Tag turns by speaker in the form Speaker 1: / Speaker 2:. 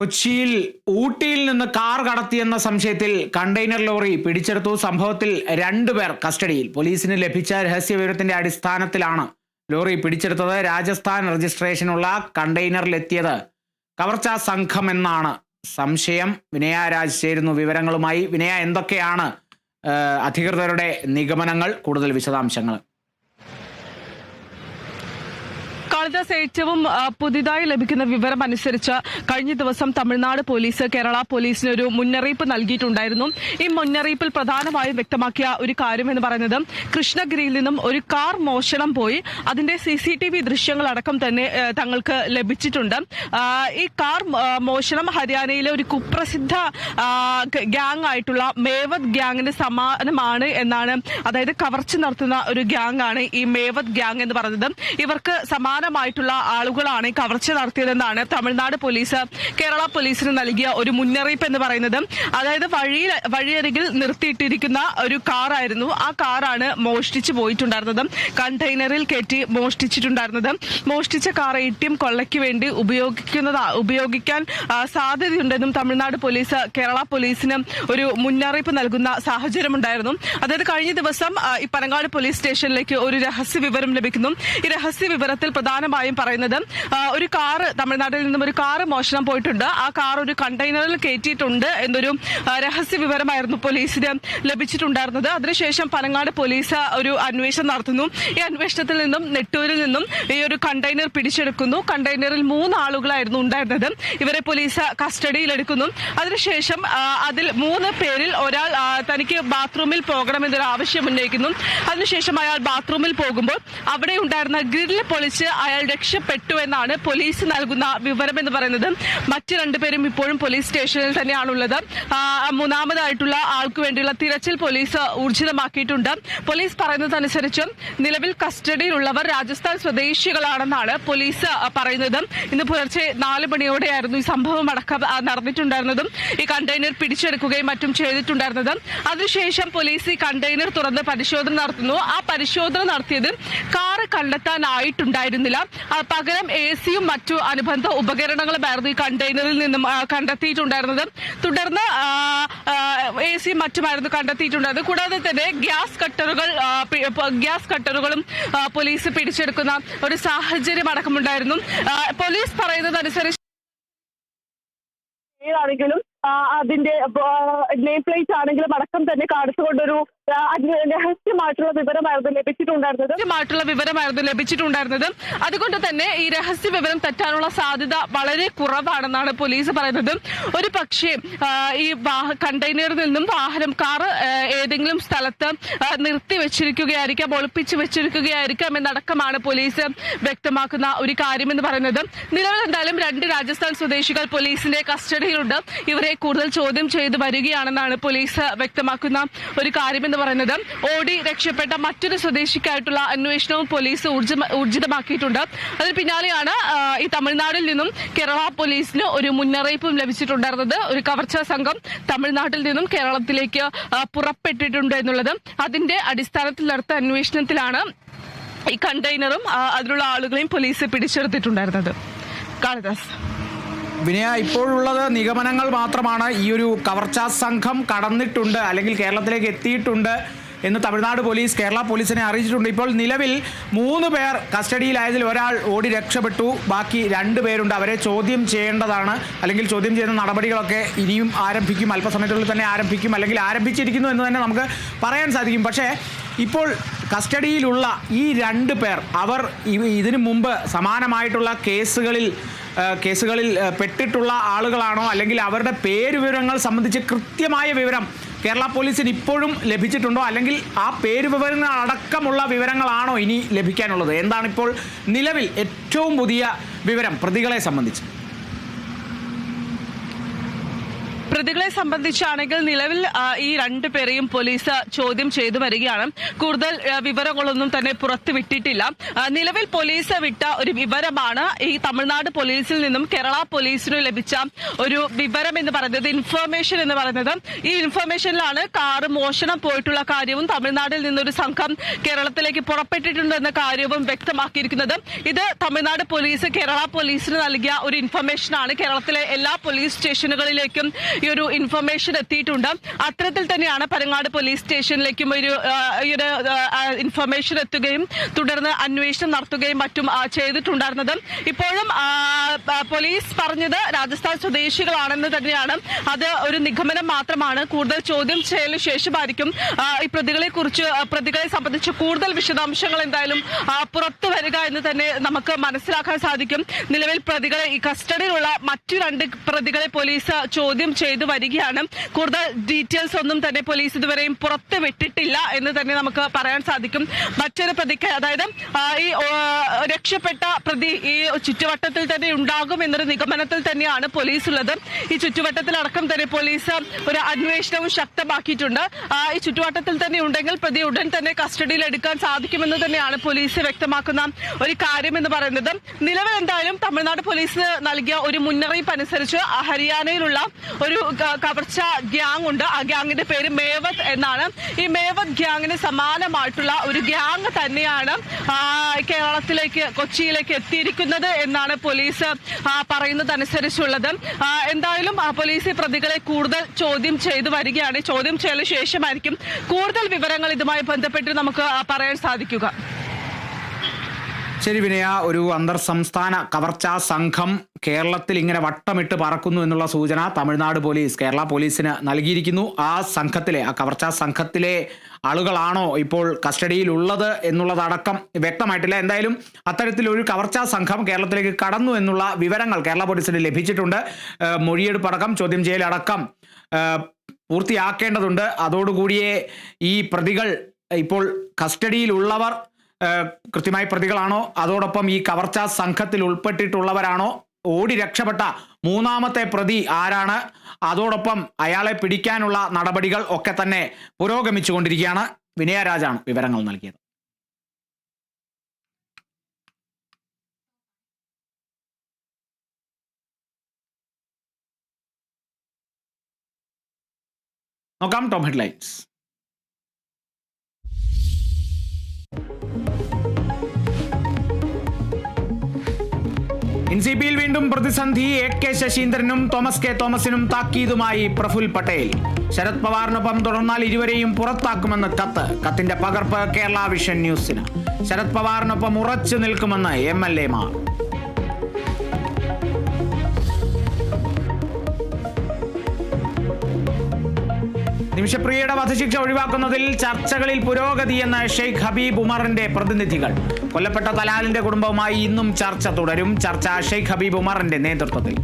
Speaker 1: കൊച്ചിയിൽ ഊട്ടിയിൽ നിന്ന് കാർ കടത്തിയെന്ന സംശയത്തിൽ കണ്ടെയ്നർ ലോറി പിടിച്ചെടുത്തു. സംഭവത്തിൽ രണ്ടുപേർ കസ്റ്റഡിയിൽ. പോലീസിന് ലഭിച്ച രഹസ്യവിവരത്തിന്റെ അടിസ്ഥാനത്തിലാണ് ലോറി പിടിച്ചെടുത്തത്. രാജസ്ഥാൻ രജിസ്ട്രേഷനുള്ള കണ്ടെയ്നറിലെത്തിയത് കവർച്ച സംഘം എന്നാണ് സംശയം. വിനയ രാജ് ചേരുന്നു വിവരങ്ങളുമായി. വിനയ എന്തൊക്കെയാണ് അധികൃതരുടെ നിഗമനങ്ങൾ? കൂടുതൽ വിശദാംശങ്ങൾ.
Speaker 2: കാളിദാസ് ഏറ്റവും പുതിയതായി ലഭിക്കുന്ന വിവരം അനുസരിച്ച് കഴിഞ്ഞ ദിവസം തമിഴ്നാട് പോലീസ് കേരള പോലീസിന് ഒരു മുന്നറിയിപ്പ് നൽകിയിട്ടുണ്ടായിരുന്നു. ഈ മുന്നറിയിപ്പിൽ പ്രധാനമായും വ്യക്തമാക്കിയ ഒരു കാര്യം എന്ന് പറയുന്നത് കൃഷ്ണഗിരിയിൽ നിന്നും ഒരു കാർ മോഷണം പോയി. അതിന്റെ സി സി ടി വി ദൃശ്യങ്ങളടക്കം തന്നെ തങ്ങൾക്ക് ലഭിച്ചിട്ടുണ്ട്. ഈ കാർ മോഷണം ഹരിയാനയിലെ ഒരു കുപ്രസിദ്ധ ഗ്യാങ് ആയിട്ടുള്ള മേവത് ഗ്യാങ്ങിന് സമാനമാണ് എന്നാണ് അതായത് കവർച്ച നടത്തുന്ന ഒരു ഗ്യാങ് ആണ് ഈ മേവത് ഗ്യാങ് എന്ന് പറയുന്നത്. ഇവർക്ക് സമാനമായിട്ടുള്ള ആളുകളാണ് കവർച്ച നടത്തിയതെന്നാണ് തമിഴ്നാട് പോലീസ് കേരള പോലീസിന് നൽകിയ ഒരു മുന്നറിയിപ്പ് എന്ന് പറയുന്നത്. അതായത് വഴിയിൽ വഴിയരികിൽ നിർത്തിയിട്ടിരിക്കുന്ന ഒരു കാറായിരുന്നു. ആ കാറാണ് മോഷ്ടിച്ചു പോയിട്ടുണ്ടായിരുന്നത്. കണ്ടെയ്നറിൽ കയറ്റി മോഷ്ടിച്ചിട്ടുണ്ടായിരുന്നത്. മോഷ്ടിച്ച കാർ എ ടി എം കൊള്ളയ്ക്ക് വേണ്ടി ഉപയോഗിക്കുന്നത് ഉപയോഗിക്കാൻ സാധ്യതയുണ്ടെന്നും തമിഴ്നാട് പോലീസ് കേരള പോലീസിന് ഒരു മുന്നറിയിപ്പ് നൽകുന്ന സാഹചര്യമുണ്ടായിരുന്നു. അതായത് കഴിഞ്ഞ ദിവസം ഈ പനങ്ങാട് പോലീസ് സ്റ്റേഷനിലേക്ക് ഒരു രഹസ്യ വിവരം ലഭിക്കുന്നു. ഈ രഹസ്യ വിവരത്തിൽ പ്രധാനമായും പറയുന്നത് ഒരു കാറ് തമിഴ്നാട്ടിൽ നിന്നും ഒരു കാറ് മോഷണം പോയിട്ടുണ്ട്. ആ കാർ ഒരു കണ്ടെയ്നറിൽ കയറ്റിയിട്ടുണ്ട് എന്നൊരു രഹസ്യ വിവരമായിരുന്നു പോലീസിന് ലഭിച്ചിട്ടുണ്ടായിരുന്നത്. അതിനുശേഷം പനങ്ങാട് പോലീസ് ഒരു അന്വേഷണം നടത്തുന്നു. ഈ അന്വേഷണത്തിൽ നിന്നും നെട്ടൂരിൽ നിന്നും ഈ ഒരു കണ്ടെയ്നർ പിടിച്ചെടുക്കുന്നു. കണ്ടെയ്നറിൽ മൂന്ന് ആളുകളായിരുന്നു ഉണ്ടായിരുന്നത്. ഇവരെ പോലീസ് കസ്റ്റഡിയിലെടുക്കുന്നു അതിനുശേഷം അതിൽ മൂന്ന് പേരിൽ ഒരാൾ തനിക്ക് ബാത്റൂമിൽ പോകണമെന്നൊരു ആവശ്യം ഉന്നയിക്കുന്നു. അതിനുശേഷം അയാൾ ബാത്റൂമിൽ പോകുമ്പോൾ അവിടെ ഉണ്ടായിരുന്ന ഗ്രില്ല് പൊളിച്ച് അയാൾ രക്ഷപ്പെട്ടു എന്നാണ് പോലീസ് നൽകുന്ന വിവരം എന്ന് പറയുന്നത്. മറ്റു രണ്ടുപേരും ഇപ്പോഴും പോലീസ് സ്റ്റേഷനിൽ തന്നെയാണുള്ളത്. മൂന്നാമതായിട്ടുള്ള ആൾക്ക് വേണ്ടിയുള്ള തിരച്ചിൽ പോലീസ് ഊർജിതമാക്കിയിട്ടുണ്ട്. പോലീസ് പറയുന്നതനുസരിച്ച് നിലവിൽ കസ്റ്റഡിയിലുള്ളവർ രാജസ്ഥാൻ സ്വദേശികളാണെന്നാണ് പോലീസ് പറയുന്നത്. ഇന്ന് പുലർച്ചെ നാല് മണിയോടെയായിരുന്നു ഈ സംഭവം അടക്കം നടന്നിട്ടുണ്ടായിരുന്നതും. ഈ കണ്ടെയ്നർ പിടിച്ചെടുക്കുകയും മറ്റും ചെയ്തിട്ടുണ്ടായിരുന്നത്. അതിനുശേഷം പോലീസ് ഈ കണ്ടെയ്നർ തുറന്ന് പരിശോധന നടത്തുന്നു. ആ പരിശോധന നടത്തിയത് കാറ് കണ്ടെത്താനായിട്ടുണ്ടായിരുന്നില്ല. പകരം എ സിയും മറ്റു അനുബന്ധ ഉപകരണങ്ങളുമായിരുന്നു ഈ കണ്ടെയ്നറിൽ നിന്നും കണ്ടെത്തിയിട്ടുണ്ടായിരുന്നത്. തുടർന്ന് എ സിയും മറ്റുമായിരുന്നു കണ്ടെത്തിയിട്ടുണ്ടായിരുന്നത്. കൂടാതെ തന്നെ ഗ്യാസ് കട്ടറുകൾ ഗ്യാസ് കട്ടറുകളും പോലീസ് പിടിച്ചെടുക്കുന്ന ഒരു സാഹചര്യം അടക്കമുണ്ടായിരുന്നു. പോലീസ് പറയുന്നതനുസരിച്ച്
Speaker 3: ആണെങ്കിലും അതിന്റെ നെയിം പ്ലേറ്റ് ആണെങ്കിലും അടക്കം തന്നെ കാണിച്ചുകൊണ്ടൊരു അന്വ- രഹസ്യമായിട്ടുള്ള വിവരമായിരുന്നു ലഭിച്ചിട്ടുണ്ടായിരുന്നത്.
Speaker 2: അതുകൊണ്ട് തന്നെ ഈ രഹസ്യ വിവരം തെറ്റാനുള്ള സാധ്യത വളരെ കുറവാണെന്നാണ് പോലീസ് പറയുന്നത്. ഒരു പക്ഷേ ഈ കണ്ടെയ്നറിൽ നിന്നും വാഹനം കാർ ഏതെങ്കിലും സ്ഥലത്ത് നിർത്തി വെച്ചിരിക്കുകയായിരിക്കാം ഒളിപ്പിച്ച് വെച്ചിരിക്കുകയായിരിക്കാം എന്നടക്കമാണ് പോലീസ് വ്യക്തമാക്കുന്ന ഒരു കാര്യമെന്ന് പറയുന്നത്. നിലവിൽ എന്തായാലും രണ്ട് രാജസ്ഥാൻ സ്വദേശികൾ പോലീസിന്റെ കസ്റ്റഡിയിലുണ്ട്. ഇവരെ കൂടുതൽ ചോദ്യം ചെയ്ത് വരികയാണെന്നാണ് പോലീസ് വ്യക്തമാക്കുന്ന ഒരു കാര്യമെന്ന് പറയുന്നത്. ഓടി രക്ഷപ്പെട്ട മറ്റൊരു സ്വദേശിക്കായിട്ടുള്ള അന്വേഷണവും പോലീസ് ഊർജിതമാക്കിയിട്ടുണ്ട്. അതിന് പിന്നാലെയാണ് ഈ തമിഴ്നാടിൽ നിന്നും കേരള പോലീസിന് ഒരു മുന്നറിയിപ്പും ലഭിച്ചിട്ടുണ്ടായിരുന്നത്. ഒരു കവർച്ചാ സംഘം തമിഴ്നാട്ടിൽ നിന്നും കേരളത്തിലേക്ക് പുറപ്പെട്ടിട്ടുണ്ട് എന്നുള്ളത്. അതിന്റെ അടിസ്ഥാനത്തിൽ നടത്ത അന്വേഷണത്തിലാണ് ഈ കണ്ടെയ്നറും അതിലുള്ള ആളുകളെയും പോലീസ് പിടിച്ചെടുത്തിട്ടുണ്ടായിരുന്നത്. കാളിദാസ്.
Speaker 1: വിനയ ഇപ്പോഴുള്ളത് നിഗമനങ്ങൾ മാത്രമാണ്. ഈ ഒരു കവർച്ചാ സംഘം കടന്നിട്ടുണ്ട് അല്ലെങ്കിൽ കേരളത്തിലേക്ക് എത്തിയിട്ടുണ്ട് എന്ന് തമിഴ്നാട് പോലീസ് കേരള പോലീസിനെ അറിയിച്ചിട്ടുണ്ട്. ഇപ്പോൾ നിലവിൽ മൂന്ന് പേർ കസ്റ്റഡിയിലായതിൽ ഒരാൾ ഓടി രക്ഷപ്പെട്ടു. ബാക്കി രണ്ട് പേരുണ്ട്. അവരെ ചോദ്യം ചെയ്യേണ്ടതാണ്. അല്ലെങ്കിൽ ചോദ്യം ചെയ്യുന്ന നടപടികളൊക്കെ ഇനിയും ആരംഭിക്കും. അല്പസമയത്തുള്ളിൽ തന്നെ ആരംഭിക്കും. അല്ലെങ്കിൽ ആരംഭിച്ചിരിക്കുന്നു എന്ന് തന്നെ നമുക്ക് പറയാൻ സാധിക്കും. പക്ഷേ ഇപ്പോൾ കസ്റ്റഡിയിലുള്ള ഈ രണ്ട് പേർ അവർ ഇതിനു മുമ്പ് സമാനമായിട്ടുള്ള കേസുകളിൽ കേസുകളിൽ പെട്ടിട്ടുള്ള ആളുകളാണോ അല്ലെങ്കിൽ അവരുടെ പേര് വിവരങ്ങൾ സംബന്ധിച്ച് കൃത്യമായ വിവരം കേരള പോലീസിന് ഇപ്പോഴും ലഭിച്ചിട്ടുണ്ടോ? അല്ലെങ്കിൽ ആ പേര് വിവരങ്ങൾ അടക്കമുള്ള വിവരങ്ങളാണോ ഇനി ലഭിക്കാനുള്ളത്? എന്താണ് ഇപ്പോൾ നിലവിൽ ഏറ്റവും പുതിയ വിവരം പ്രതികളെ സംബന്ധിച്ച്?
Speaker 2: പ്രതികളെ സംബന്ധിച്ചാണെങ്കിൽ നിലവിൽ ഈ രണ്ടു പേരെയും പോലീസ് ചോദ്യം ചെയ്തു വരികയാണ്. കൂടുതൽ വിവരങ്ങളൊന്നും തന്നെ പുറത്തുവിട്ടിട്ടില്ല നിലവിൽ പോലീസ് വിട്ട ഒരു വിവരമാണ് ഈ തമിഴ്നാട് പോലീസിൽ നിന്നും കേരള പോലീസിനു ലഭിച്ച ഒരു വിവരം എന്ന് പറയുന്നത് ഇൻഫർമേഷൻ എന്ന് പറയുന്നത്. ഈ ഇൻഫർമേഷനിലാണ് കാറ് മോഷണം പോയിട്ടുള്ള കാര്യവും തമിഴ്നാട്ടിൽ നിന്നൊരു സംഘം കേരളത്തിലേക്ക് പുറപ്പെട്ടിട്ടുണ്ടെന്ന കാര്യവും വ്യക്തമാക്കിയിരിക്കുന്നത്. ഇത് തമിഴ്നാട് പോലീസ് കേരള പോലീസിന് നൽകിയ ഒരു ഇൻഫർമേഷനാണ് കേരളത്തിലെ എല്ലാ പോലീസ് സ്റ്റേഷനുകളിലേക്കും ഈ ഒരു ഇൻഫർമേഷൻ എത്തിയിട്ടുണ്ട്. അത്തരത്തിൽ തന്നെയാണ് പരങ്ങാട് പോലീസ് സ്റ്റേഷനിലേക്കും ഒരു ഒരു ഇൻഫർമേഷൻ എത്തുകയും തുടർന്ന് അന്വേഷണം നടത്തുകയും മറ്റും ചെയ്തിട്ടുണ്ടായിരുന്നത്. ഇപ്പോഴും പോലീസ് പറഞ്ഞത് രാജസ്ഥാൻ സ്വദേശികളാണെന്ന് തന്നെയാണ്. അത് ഒരു നിഗമനം മാത്രമാണ്. കൂടുതൽ ചോദ്യം ചെയ്യലിന് ശേഷമായിരിക്കും ഈ പ്രതികളെ കുറിച്ച് പ്രതികളെ സംബന്ധിച്ച് കൂടുതൽ വിശദാംശങ്ങൾ എന്തായാലും പുറത്തു വരിക എന്ന് തന്നെ നമുക്ക് മനസ്സിലാക്കാൻ സാധിക്കും. നിലവിൽ പ്രതികളെ ഈ കസ്റ്റഡിയിലുള്ള മറ്റു രണ്ട് പ്രതികളെ പോലീസ് ചോദ്യം ചെയ്തു വരികയാണ്. കൂടുതൽ ഡീറ്റെയിൽസ് ഒന്നും തന്നെ പോലീസ് ഇതുവരെയും പുറത്ത് വിട്ടിട്ടില്ല എന്ന് തന്നെ നമുക്ക് പറയാൻ സാധിക്കും. മറ്റൊരു പ്രതിക്ക് അതായത് ഈ രക്ഷപ്പെട്ട പ്രതി ഈ ചുറ്റുവട്ടത്തിൽ തന്നെ ഉണ്ടാകും എന്നൊരു നിഗമനത്തിൽ തന്നെയാണ് പോലീസ് ഉള്ളത്. ഈ ചുറ്റുവട്ടത്തിലടക്കം തന്നെ പോലീസ് ഒരു അന്വേഷണവും ശക്തമാക്കിയിട്ടുണ്ട്. ഈ ചുറ്റുവട്ടത്തിൽ തന്നെ ഉണ്ടെങ്കിൽ പ്രതി ഉടൻ തന്നെ കസ്റ്റഡിയിൽ എടുക്കാൻ സാധിക്കുമെന്ന് തന്നെയാണ് പോലീസ് വ്യക്തമാക്കുന്ന ഒരു കാര്യം എന്ന് പറയുന്നത്. നിലവിൽ എന്തായാലും തമിഴ്നാട് പോലീസ് നൽകിയ ഒരു മുന്നറിയിപ്പ് അനുസരിച്ച് ഹരിയാനയിലുള്ള ഒരു കവർച്ച ഗ്യാങ് ഉണ്ട്. ആ ഗ്യാങ്ങിന്റെ പേര് മേവത് എന്നാണ്. ഈ മേവത് ഗ്യാങ്ങിന് സമാനമായിട്ടുള്ള ഒരു ഗ്യാങ് തന്നെയാണ് കേരളത്തിലേക്ക് കൊച്ചിയിലേക്ക് എത്തിയിരിക്കുന്നത് എന്നാണ് പോലീസ് പറയുന്നത് അനുസരിച്ചുള്ളത് എന്തായാലും പോലീസ് പ്രതികളെ കൂടുതൽ ചോദ്യം ചെയ്തു വരികയാണ്. ചോദ്യം ചെയ്യലിന് ശേഷമായിരിക്കും കൂടുതൽ വിവരങ്ങൾ ഇതുമായി ബന്ധപ്പെട്ട് നമുക്ക് പറയാൻ സാധിക്കുക.
Speaker 1: ശരി വിനയ ഒരു അന്തർ സംസ്ഥാന കവർച്ചാ സംഘം കേരളത്തിൽ ഇങ്ങനെ വട്ടമിട്ട് പറക്കുന്നു എന്നുള്ള സൂചന തമിഴ്നാട് പോലീസ് കേരള പോലീസിന് നൽകിയിരിക്കുന്നു. ആ സംഘത്തിലെ ആ കവർച്ചാ സംഘത്തിലെ ആളുകളാണോ ഇപ്പോൾ കസ്റ്റഡിയിലുള്ളത് എന്നുള്ളതടക്കം വ്യക്തമായിട്ടില്ല. എന്തായാലും അത്തരത്തിലൊരു കവർച്ചാ സംഘം കേരളത്തിലേക്ക് കടന്നു എന്നുള്ള വിവരങ്ങൾ കേരള പോലീസിന് ലഭിച്ചിട്ടുണ്ട്. മൊഴിയെടുപ്പടക്കം ചോദ്യം ചെയ്യലടക്കം പൂർത്തിയാക്കേണ്ടതുണ്ട്. അതോടുകൂടിയേ ഈ പ്രതികൾ ഇപ്പോൾ കസ്റ്റഡിയിലുള്ളവർ കൃത്യമായി പ്രതികളാണോ? അതോടൊപ്പം ഈ കവർച്ച സംഘത്തിൽ ഉൾപ്പെട്ടിട്ടുള്ളവരാണോ? ഓടി രക്ഷപ്പെട്ട മൂന്നാമത്തെ പ്രതി ആരാണ്? അതോടൊപ്പം അയാളെ പിടിക്കാനുള്ള നടപടികൾ ഒക്കെ തന്നെ പുരോഗമിച്ചുകൊണ്ടിരിക്കുകയാണ്. വിനയരാജാണ് വിവരങ്ങൾ നൽകിയത്. നോക്കാം ടോം ഹെഡ്ലൈൻസ് എൻ സി പിയിൽ വീണ്ടും പ്രതിസന്ധി. എ കെ ശശീന്ദ്രനും തോമസ് കെ തോമസിനും താക്കീതുമായി പ്രഫുൽ പട്ടേൽ. ശരത് പവാറിനൊപ്പം തുടർന്നാൽ ഇരുവരെയും പുറത്താക്കുമെന്ന് കത്ത്. കത്തിന്റെ പകർപ്പ് കേരള വിഷൻ ന്യൂസിന്. ശരത് പവാറിനൊപ്പം ഉറച്ചു നിൽക്കുമെന്ന് എം എൽ എമാർ നിമിഷപ്രിയയുടെ വധശിക്ഷ ഒഴിവാക്കുന്നതിൽ ചർച്ചകളിൽ പുരോഗതി എന്ന ഷെയ്ഖ് ഹബീബ് ഉമറിന്റെ പ്രതിനിധികൾ. കൊല്ലപ്പെട്ട തലാലിന്റെ കുടുംബവുമായി ഇന്നും ചർച്ച തുടരും. ചർച്ച ഷെയ്ഖ് ഹബീബ് ഉമറിന്റെ നേതൃത്വത്തിൽ.